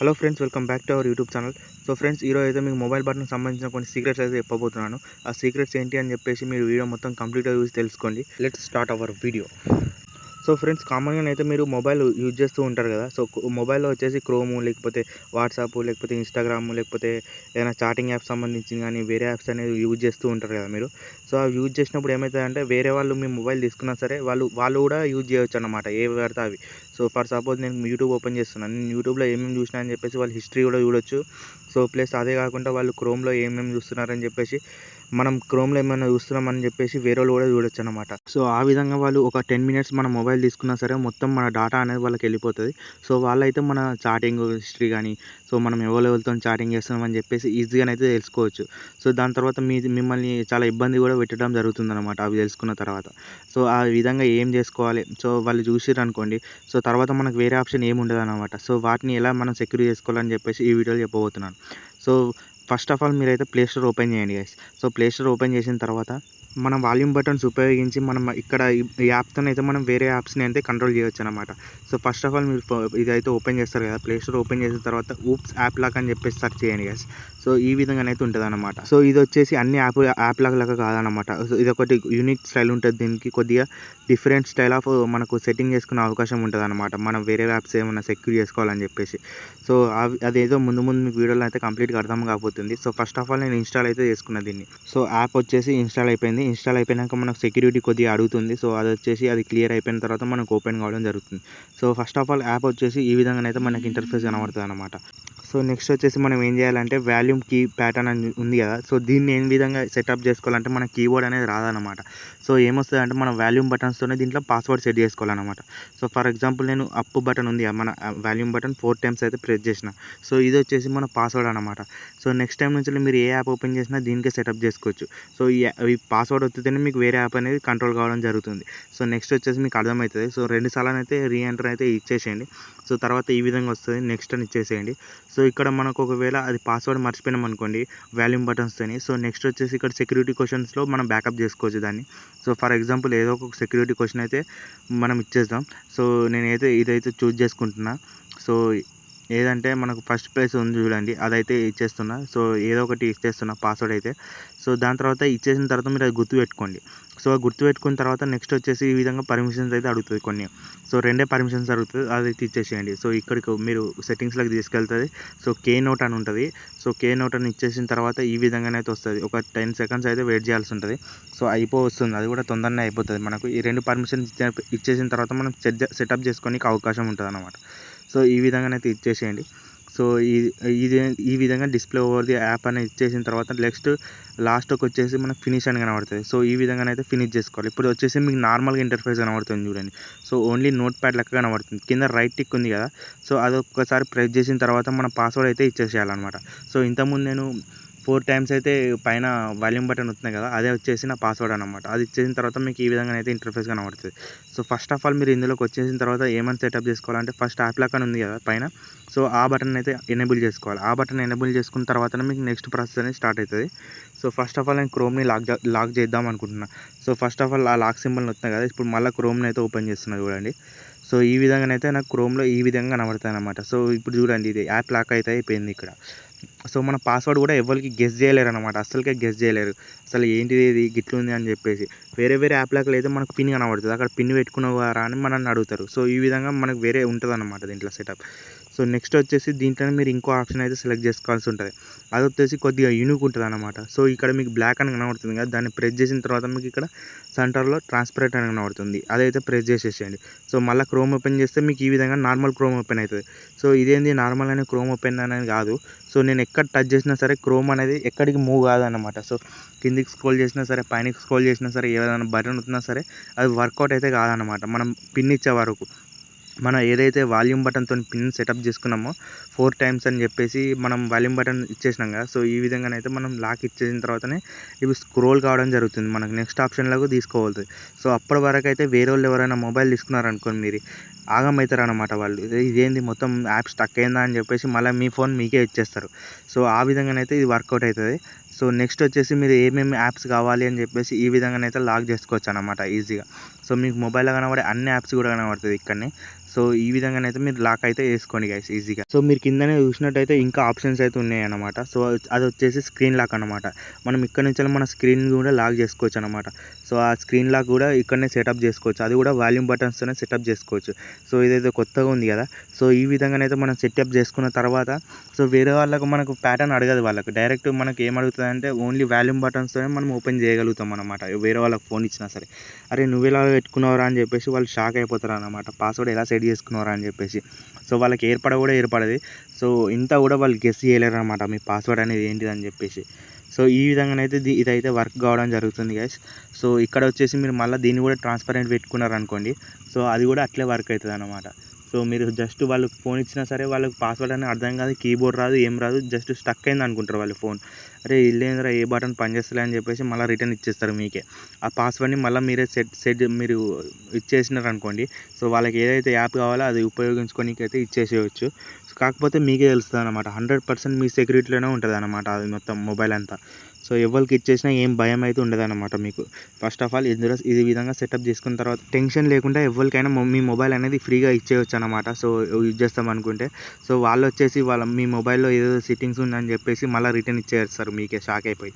Hello friends welcome back to our YouTube channel so friends ఈరోజు అయితే మీకు mobile button సంబంధించిన కొన్ని సీక్రెట్స్ అయితే చెప్పబోతున్నాను. ఆ సీక్రెట్స్ ఏంటి అని చెప్పేసి మీరు వీడియో మొత్తం కంప్లీట్గా చూసి తెలుసుకోండి. Let's start our video so friends కామన్గా అయితే మీరు మొబైల్ యూజ్ చేస్తూ ఉంటారు కదా. సో మొబైల్లో వచ్చేసి క్రోము లేకపోతే వాట్సాప్ లేకపోతే ఇన్స్టాగ్రామ్ లేకపోతే ఏదైనా చాటింగ్ యాప్స్ సంబంధించి కానీ వేరే యాప్స్ అనేది యూజ్ చేస్తూ ఉంటారు కదా మీరు. సో అవి యూజ్ చేసినప్పుడు ఏమవుతుందంటే వేరే వాళ్ళు మీ మొబైల్ తీసుకున్నా సరే వాళ్ళు వాళ్ళు కూడా యూజ్ చేయొచ్చు అనమాట ఏ పడితే అవి. సో ఫర్ సపోజ్ నేను యూట్యూబ్ ఓపెన్ చేస్తున్నాను. నేను యూట్యూబ్లో ఏమేమి చూసినా అని చెప్పేసి వాళ్ళు హిస్టరీ కూడా చూడొచ్చు. సో ప్లస్ అదే కాకుండా వాళ్ళు క్రోమ్లో ఏమేమి చూస్తున్నారని చెప్పేసి మనం క్రోమ్లో ఏమైనా చూస్తున్నామని చెప్పేసి వేరే వాళ్ళు కూడా చూడొచ్చు అనమాట సో ఆ విధంగా వాళ్ళు ఒక టెన్ మినిట్స్ మన మొబైల్ తీసుకున్నా సరే మొత్తం మన డాటా అనేది వాళ్ళకి వెళ్ళిపోతుంది. సో వాళ్ళైతే మన చాటింగ్ హిస్టరీ కానీ సో మనం ఎవరెవరితో చాటింగ్ చేస్తున్నామని చెప్పేసి ఈజీగానైతే తెలుసుకోవచ్చు. సో దాని తర్వాత మీ మిమ్మల్ని చాలా ఇబ్బంది కూడా పెట్టడం జరుగుతుంది అనమాట అవి తెలుసుకున్న తర్వాత. సో ఆ విధంగా ఏం చేసుకోవాలి? సో వాళ్ళు చూసిర్రు అనుకోండి. సో తర్వాత మనకు వేరే ఆప్షన్ ఏమి ఉండదు అనమాట సో వాటిని ఎలా మనం సెక్యూర్ చేసుకోవాలని చెప్పేసి ఈ వీడియోలో చెప్పబోతున్నాను. సో ఫస్ట్ ఆఫ్ ఆల్ మీరైతే ప్లే స్టోర్ ఓపెన్ చేయండి guys so play store open చేసిన తర్వాత మనం వాల్యూమ్ బటన్స్ ఉపయోగించి మనం ఇక్కడ ఈ యాప్తో అయితే మనం వేరే యాప్స్ని అయితే కంట్రోల్ చేయొచ్చు అనమాట సో ఫస్ట్ ఆఫ్ ఆల్ మీరు ఇదైతే ఓపెన్ చేస్తారు కదా ప్లే స్టోర్ ఓపెన్ చేసిన తర్వాత ఊప్స్ యాప్ లాక్ అని చెప్పేసి సెర్చ్ చేయండి గైస్ సో ఈ విధంగానైతే ఉంటుంది అనమాట సో ఇది వచ్చేసి అన్ని యాప్ యాప్ లాక్ లాగా కాదనమాట సో ఇది ఒకటి యూనిక్ స్టైల్ ఉంటుంది. దీనికి కొద్దిగా డిఫరెంట్ స్టైల్ ఆఫ్ మనకు సెట్టింగ్ చేసుకునే అవకాశం ఉంటుంది అనమాట మనం వేరే యాప్స్ ఏమైనా సెక్యూర్ చేసుకోవాలని చెప్పేసి. సో అదేదో ముందు ముందు మీకు వీడియోలో అయితే కంప్లీట్గా అర్థం కాకపోతుంది సో ఫస్ట్ ఆఫ్ ఆల్ నేను ఇన్స్టాల్ అయితే చేసుకున్నా దీన్ని. సో యాప్ వచ్చేసి ఇన్స్టాల్ అయిపోయింది. ఇన్స్టాల్ అయిపోయినాక మనకు సెక్యూరిటీ కొద్దిగా అడుగుతుంది. సో అది వచ్చేసి అది క్లియర్ అయిపోయిన తర్వాత మనకు ఓపెన్ కావడం జరుగుతుంది. So first of all app వచ్చేసి ఈ విధంగానైతే మనకి ఇంటర్ఫేస్ కనబడుతుంది అనమాట సో నెక్స్ట్ వచ్చేసి మనం ఏం చేయాలంటే వాల్యూమ్ కీ ప్యాటర్న్ అని ఉంది కదా. సో దీన్ని ఏ విధంగా సెటప్ చేసుకోవాలంటే మన కీబోర్డ్ అనేది రాదనమాట సో ఏమొస్తుంది అంటే మన వాల్యూమ్ బటన్స్తోనే దీంట్లో పాస్వర్డ్ సెట్ చేసుకోవాలన్నమాట. సో ఫర్ ఎగ్జాంపుల్ నేను అప్ బటన్ ఉంది మన వాల్యూమ్ బటన్ ఫోర్ టైమ్స్ అయితే ప్రెస్ చేసిన. సో ఇది వచ్చేసి మన పాస్వర్డ్ అనమాట సో నెక్స్ట్ నెక్స్ట్ టైం నుంచి మీరు ఏ యాప్ ఓపెన్ చేసినా దీనికే సెటప్ చేసుకోవచ్చు. సో ఈ ఈ పాస్వర్డ్ వస్తుంటేనే మీకు వేరే యాప్ అనేది కంట్రోల్ కావడం జరుగుతుంది. సో నెక్స్ట్ వచ్చేసి మీకు అర్థమవుతుంది. సో రెండు సార్లు అయితే రీ ఎంటర్ అయితే ఇచ్చేసేయండి. సో తర్వాత ఈ విధంగా వస్తుంది. నెక్స్ట్ అని ఇచ్చేసేయండి. సో ఇక్కడ మనకు ఒకవేళ అది పాస్వర్డ్ మర్చిపోయినాం అనుకోండి వాల్యూమ్ బటన్స్తోని సో నెక్స్ట్ వచ్చేసి ఇక్కడ సెక్యూరిటీ క్వశ్చన్స్లో మనం బ్యాకప్ చేసుకోవచ్చు దాన్ని. సో ఫర్ ఎగ్జాంపుల్ ఏదో ఒక సెక్యూరిటీ క్వశ్చన్ అయితే మనం ఇచ్చేద్దాం. సో నేనైతే ఇదైతే చూజ్ చేసుకుంటున్నా. సో ఏదంటే మనకు ఫస్ట్ ప్లేస్ ఉంది చూడండి అదైతే ఇచ్చేస్తున్నా. సో ఏదో ఒకటి ఇచ్చేస్తున్నా పాస్వర్డ్ అయితే. సో దాని తర్వాత ఇచ్చేసిన తర్వాత మీరు అది గుర్తుపెట్టుకోండి సో గుర్తుపెట్టుకున్న తర్వాత నెక్స్ట్ వచ్చేసి ఈ విధంగా పర్మిషన్స్ అయితే అడుగుతుంది కొన్ని. సో రెండే పర్మిషన్స్ అడుగుతుంది అదైతే ఇచ్చేసేయండి సో ఇక్కడికి మీరు సెట్టింగ్స్లోకి తీసుకెళ్తుంది. సో కే నోట్ అని ఉంటుంది. సో కే నోట్ అని ఇచ్చేసిన తర్వాత ఈ విధంగానైతే వస్తుంది. ఒక టెన్ సెకండ్స్ అయితే వెయిట్ చేయాల్సి ఉంటుంది. సో అయిపో వస్తుంది. అది కూడా తొందరనే అయిపోతుంది మనకు. ఈ రెండు పర్మిషన్స్ ఇచ్చేసిన తర్వాత మనం సెట్ సెటప్ చేసుకోనికి అవకాశం ఉంటుంది అన్నమాట సో ఈ విధంగానైతే ఇచ్చేసేయండి. సో ఈ ఇది ఈ విధంగా డిస్ప్లే ఓవర్ ది యాప్ అనేది ఇచ్చేసిన తర్వాత నెక్స్ట్ లాస్ట్కి వచ్చేసి మనకు ఫినిష్ అని కనబడుతుంది. సో ఈ విధంగా అయితే ఫినిష్ చేసుకోవాలి. ఇప్పుడు వచ్చేసి మీకు నార్మల్గా ఇంటర్ఫేస్ కనబడుతుంది చూడండి. సో ఓన్లీ నోట్ ప్యాడ్ లెక్క కనబడుతుంది. కింద రైట్ టిక్ ఉంది కదా. సో అది ఒక్కసారి ప్రెస్ చేసిన తర్వాత మన పాస్వర్డ్ అయితే ఇచ్చేసేయాలన్నమాట. సో ఇంతకుముందు నేను ఫోర్ టైమ్స్ అయితే పైన వాల్యూమ్ బటన్ వస్తుంది కదా అదే వచ్చేసి నా పాస్వర్డ్ అనమాట అది ఇచ్చేసిన తర్వాత మీకు ఈ విధంగా అయితే ఇంటర్ఫేస్ కనబడుతుంది. సో ఫస్ట్ ఆఫ్ ఆల్ మీరు ఇందులోకి వచ్చేసిన తర్వాత ఏమైనా సెటప్ చేసుకోవాలంటే ఫస్ట్ యాప్ లాక్ అని ఉంది కదా పైన. సో ఆ బటన్ అయితే ఎనేబుల్ చేసుకోవాలి. ఆ బటన్ ఎనేబుల్ చేసుకున్న తర్వాతనే మీకు నెక్స్ట్ ప్రాసెస్ అనేది స్టార్ట్ అవుతుంది. సో ఫస్ట్ ఆఫ్ ఆల్ నేను క్రోమ్ని లాక్ లాక్ చేద్దాం అనుకుంటున్నా. సో ఫస్ట్ ఆఫ్ ఆల్ ఆ లాక్ సింబల్ వస్తున్నాయి కదా ఇప్పుడు మళ్ళీ క్రోమ్ని అయితే ఓపెన్ చేస్తున్నా చూడండి. సో ఈ విధంగానైతే నాకు క్రోమ్లో ఈ విధంగా కనబడతాయి అనమాట సో ఇప్పుడు చూడండి ఇది యాప్ లాక్ అయితే అయిపోయింది ఇక్కడ. సో మన పాస్వర్డ్ కూడా ఎవరికి గెస్ చేయలేరు అనమాట అసలుకే గెస్ చేయలేరు. అసలు ఏంటిది ఇది? గిట్లుంది అని చెప్పేసి. వేరే వేరే యాప్ అయితే మనకు పిన్ కనబడుతుంది. అక్కడ పిన్ పెట్టుకున్నవారా అని మనల్ని అడుగుతారు. సో ఈ విధంగా మనకు వేరే ఉంటుంది అనమాట దీంట్లో సెటప్ సో నెక్స్ట్ వచ్చేసి దీంట్లోనే మీరు ఇంకో ఆప్షన్ అయితే సెలెక్ట్ చేసుకోవాల్సి ఉంటుంది. అది వచ్చేసి కొద్దిగా యూనిక్ ఉంటుంది అనమాట సో ఇక్కడ మీకు బ్లాక్ అని కనబడుతుంది కదా దాన్ని ప్రెస్ చేసిన తర్వాత మీకు ఇక్కడ సెంటర్లో ట్రాన్స్పరెంట్ అని కనబడుతుంది. అదైతే ప్రెస్ చేసేసేయండి. సో మళ్ళీ క్రోమ్ ఓపెన్ చేస్తే మీకు ఈ విధంగా నార్మల్ క్రోమ్ ఓపెన్ అవుతుంది. సో ఇదేంది నార్మల్ అనే క్రోమ్ ఓపెన్ అనేది కాదు. సో నేను ఎక్కడ టచ్ చేసినా సరే క్రోమ్ అనేది ఎక్కడికి మూవ్ కాదన్నమాట. సో కిందికి స్క్రోల్ చేసినా సరే పైనకి స్క్రోల్ చేసినా సరే ఏదైనా బటన్ వచ్చినా సరే అది వర్కౌట్ అయితే కాదన్నమాట. మనం పిన్ ఇచ్చే వరకు. మనం ఏదైతే వాల్యూమ్ బటన్తో పిన్ సెటప్ చేసుకున్నామో ఫోర్ టైమ్స్ అని చెప్పేసి మనం వాల్యూమ్ బటన్ ఇచ్చేసినాం కదా సో ఈ విధంగానైతే మనం లాక్ ఇచ్చేసిన తర్వాతనే ఇవి స్క్రోల్ కావడం జరుగుతుంది. మనకు నెక్స్ట్ ఆప్షన్లకు తీసుకోవాలి. సో అప్పటి వరకు అయితే వేరే వాళ్ళు ఎవరైనా మొబైల్ తీసుకున్నారనుకోండి మీరు ఆగమవుతారు అనమాట వాళ్ళు. ఇది- ఇదేంది మొత్తం యాప్ స్టక్ అయిందా అని చెప్పేసి మళ్ళీ మీ ఫోన్ మీకే ఇచ్చేస్తారు. సో ఆ విధంగానైతే ఇది వర్కౌట్ అవుతుంది. సో నెక్స్ట్ వచ్చేసి మీరు ఏమేమి యాప్స్ కావాలి అని చెప్పేసి ఈ విధంగానైతే లాక్ చేసుకోవచ్చు అనమాట ఈజీగా. సో మీకు మొబైల్లో కనబడే అన్ని యాప్స్ కూడా కనబడుతుంది ఇక్కడనే. సో ఈ విధంగానైతే మీరు లాక్ అయితే వేసుకోండి గైస్ ఈజీగా సో మీరు కిందనే చూసినట్టయితే ఇంకా ఆప్షన్స్ అయితే ఉన్నాయి అనమాట సో అది వచ్చేసి స్క్రీన్ లాక్ అనమాట మనం ఇక్కడ నుంచి మన స్క్రీన్ కూడా లాక్ చేసుకోవచ్చు అనమాట సో ఆ స్క్రీన్ లాక్ కూడా ఇక్కడనే సెటప్ చేసుకోవచ్చు. అది కూడా వాల్యూమ్ బటన్స్తోనే సెటప్ చేసుకోవచ్చు. సో ఇదైతే కొత్తగా ఉంది కదా. సో ఈ విధంగానైతే మనం సెటప్ చేసుకున్న తర్వాత సో వేరే వాళ్ళకు మనకు ప్యాటర్న్ అడగదు వాళ్ళకి. డైరెక్ట్ మనకి ఏం అడుగుతుంది అంటే ఓన్లీ వాల్యూమ్ బటన్స్తోనే మనం ఓపెన్ చేయగలుగుతాం అనమాట వేరే వాళ్ళకి ఫోన్ ఇచ్చినా సరే. అరే నువ్వు ఎలా పెట్టుకున్నావురా? అని చెప్పేసి వాళ్ళు షాక్ అయిపోతారు అనమాట పాస్వర్డ్ ఎలా సెట్ చేసుకున్నారా అని చెప్పేసి. సో వాళ్ళకి ఏర్పడ కూడా ఏర్పడది. సో ఇంత కూడా వాళ్ళు గెస్ చేయలేరు అనమాట మీ పాస్వర్డ్ అనేది ఏంటిది అని చెప్పేసి. సో ఈ విధంగానైతే ఇదైతే వర్క్ కావడం జరుగుతుంది గైస్ సో ఇక్కడ వచ్చేసి మీరు మళ్ళీ దీన్ని కూడా ట్రాన్స్పరెంట్ పెట్టుకున్నారు అనుకోండి సో అది కూడా అట్లే వర్క్ అవుతుంది అనమాట సో మీరు జస్ట్ వాళ్ళకి ఫోన్ ఇచ్చినా సరే వాళ్ళకి పాస్వర్డ్ అనేది అర్థం కాదు కీబోర్డ్ రాదు ఏం రాదు జస్ట్ స్టక్ అయింది అనుకుంటారు వాళ్ళు ఫోన్ అరే ఇల్లేంద్రా ఏ బటన్ పనిచేస్తలే అని చెప్పేసి మళ్ళీ రిటర్న్ ఇచ్చేస్తారు మీకే. ఆ పాస్వర్డ్ని మళ్ళీ మీరే సెట్ సెట్ మీరు ఇచ్చేసినారు అనుకోండి సో వాళ్ళకి ఏదైతే యాప్ కావాలో అది ఉపయోగించుకోనికి అయితే ఇచ్చేసేయచ్చు. కాకపోతే మీకే తెలుస్తుంది అనమాట హండ్రెడ్ పర్సెంట్ మీ సెక్యూరిటీలోనే ఉంటుంది అనమాట అది మొత్తం మొబైల్ అంతా. సో ఎవరికి ఇచ్చేసినా ఏం భయం అయితే ఉండదు అనమాట మీకు ఫస్ట్ ఆఫ్ ఆల్ ఇందులో ఇది విధంగా సెటప్ చేసుకున్న తర్వాత టెన్షన్ లేకుండా ఎవరికైనా మీ మొబైల్ అనేది ఫ్రీగా ఇచ్చేయచ్చు అనమాట సో యూజ్ చేస్తాం అనుకుంటే. సో వాళ్ళు వచ్చేసి వాళ్ళ మీ మొబైల్లో ఏదో సెట్టింగ్స్ ఉందని చెప్పేసి మళ్ళీ రిటర్న్ ఇచ్చేస్తారు. మీకే షాక్ అయిపోయి.